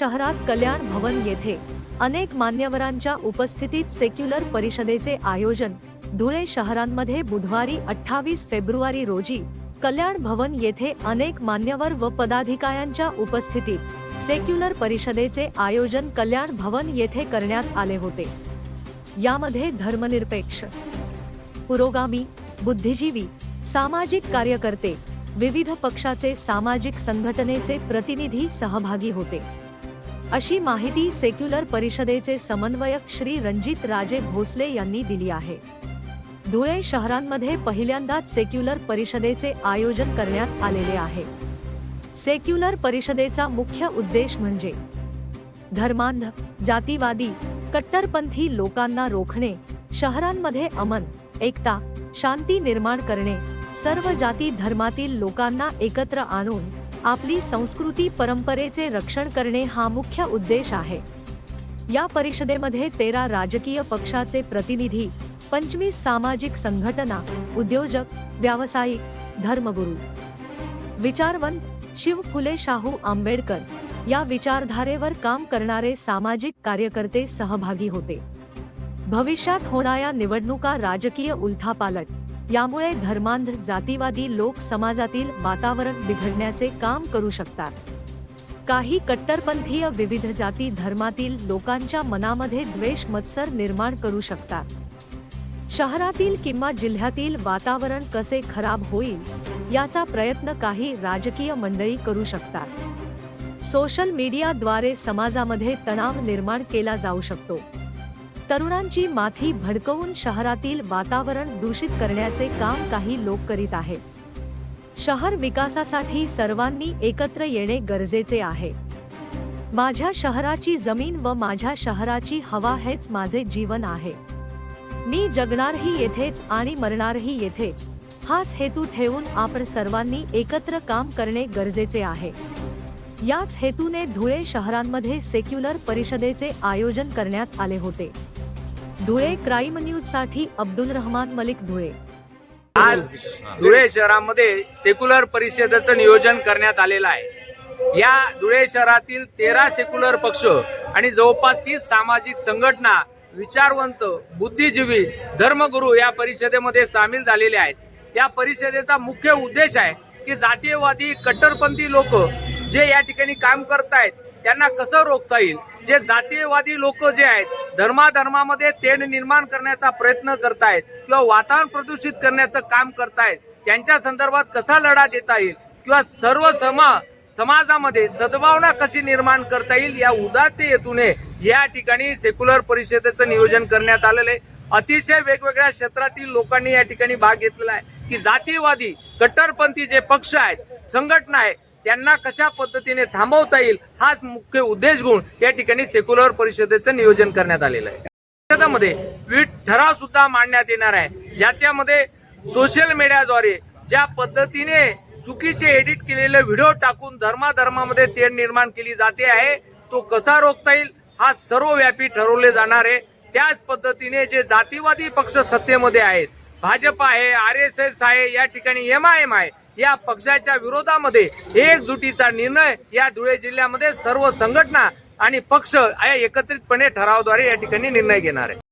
शहरात कल्याण भवन येथे अनेक मान्यवरांच्या उपस्थितीत सेक्युलर परिषदेचे आयोजन धुळे शहरांमध्ये बुधवारी अठ्ठावीस फेब्रुवारी रोजी कल्याण भवन येथे अनेक मान्यवर व पदाधिकाऱ्यांच्या उपस्थितीत सेक्युलर परिषदेचे आयोजन कल्याण भवन येथे करण्यात आले होते. यामध्ये धर्मनिरपेक्ष पुरोगामी बुद्धिजीवी सामाजिक कार्यकर्ते विविध पक्षाचे सामाजिक संघटनेचे प्रतिनिधी सहभागी होते. अशी माहिती सेक्युलर परिषदेचे समन्वयक श्री रणजित राजे भोसले यांनी दिली आहे. धुळे शहरांमध्ये पहिल्यांदाच सेक्युलर परिषदेचे आयोजन करण्यात आलेले आहे. सेक्युलर परिषदेचा मुख्य उद्देश म्हणजे धर्मांध जातीवादी कट्टरपंथी लोकांना रोखणे शहरांमध्ये अमन एकता शांती निर्माण करणे सर्व जाती धर्मातील लोकांना एकत्र आणून आपली संस्कृती परंपरेचे रक्षण करणे हा मुख्य उद्देश आहे. या परिषदेमध्ये तेरा राजकीय पक्षाचे प्रतिनिधी पंचवीस सामाजिक संघटना उद्योजक व्यावसायिक धर्मगुरू. विचारवंत शिव फुले शाहू आंबेडकर या विचारधारेवर काम करणारे सामाजिक कार्यकर्ते सहभागी होते. भविष्यात होणाऱ्या निवडणुका राजकीय उलथापालट यामुळे धर्मांध जातीवादी लोक समाजातील वातावरण बिघडण्याचे काम करू शकतात. काही कट्टरपंथीय विविध जाती धर्मातील लोकांच्या मनामध्ये द्वेष मत्सर निर्माण करू शकतात. शहरातील किंवा जिल्ह्यातील वातावरण कसे खराब होईल याचा प्रयत्न काही राजकीय मंडळी करू शकतात. सोशल मीडियाद्वारे समाजामध्ये तणाव निर्माण केला जाऊ शकतो. तरुणांची माथी भडकवून शहरातील वातावरण दूषित करण्याचे काम काही लोक करीत आहेत. शहर विकासासाठी सर्वांनी एकत्र येणे गरजेचे आहे. माझ्या शहराची जमीन व माझ्या शहराची हवा हेच माझे जीवन आहे. मी जगणारही येथेच आणि मरणारही येथेच. हाच हेतू ठेवून आपण सर्वांनी एकत्र काम करणे गरजेचे आहे. याच हेतूने धुळे शहरांमध्ये सेक्युलर परिषदेचे आयोजन करण्यात आले होते. धुळे क्राईम न्यूजसाठी अब्दुल रहमान मलिक धुळे. आज धुळे शहरामध्ये सेक्युलर परिषदेचं नियोजन करण्यात आलेलं आहे. या धुळे शहरातील तेरा सेक्युलर पक्ष आणि जवळपास तीस सामाजिक संघटना विचारवंत बुद्धिजीवी धर्मगुरू या परिषदेमध्ये सामील झालेले आहेत. या परिषदेचा मुख्य उद्देश आहे की जातीयवादी कट्टरपंथी लोक जे या ठिकाणी काम करतायत त्यांना कसं रोखता येईल? जे जातीयवादी लोक जे आहेत धर्माधर्मामध्ये तेढ निर्माण करण्याचा प्रयत्न करतायत किंवा वातावरण प्रदूषित करण्याचं काम करतायत त्यांच्या संदर्भात कसा लढा देता येईल किंवा सर्व समा समाजामध्ये सद्भावना कशी निर्माण करता येईल या उदात्त हेतूने या ठिकाणी सेक्युलर परिषदेचं नियोजन करण्यात आलेलं आहे. अतिशय वेगवेगळ्या क्षेत्रातील लोकांनी या ठिकाणी भाग घेतलेला आहे की जातीवादी कट्टरपंथी जे पक्ष आहेत संघटना आहे त्यांना कशा पद्धतीने थांबवता येईल हाच मुख्य उद्देश घेऊन या ठिकाणी सेक्युलर परिषदेचं नियोजन करण्यात आलेलं आहे. परिषदामध्ये विविध ठराव सुद्धा मांडण्यात येणार आहे. ज्याच्यामध्ये सोशल मीडियाद्वारे ज्या पद्धतीने चुकीचे एडिट केलेले व्हिडिओ टाकून धर्माधर्मामध्ये तेढ निर्माण केली जाते आहे तो कसा रोखता येईल हा सर्वव्यापी ठरवले जाणार आहे. त्याच पद्धतीने जे जातीवादी पक्ष सत्तेमध्ये आहेत भाजप आहे आर एस एस आहे या ठिकाणी एम आय एम आहे या पक्षाच्या विरोधामध्ये एकजुटीचा निर्णय या धुळे जिल्ह्यामध्ये सर्व संघटना आणि पक्ष या एकत्रितपणे ठरावाद्वारे या ठिकाणी निर्णय घेणार आहे.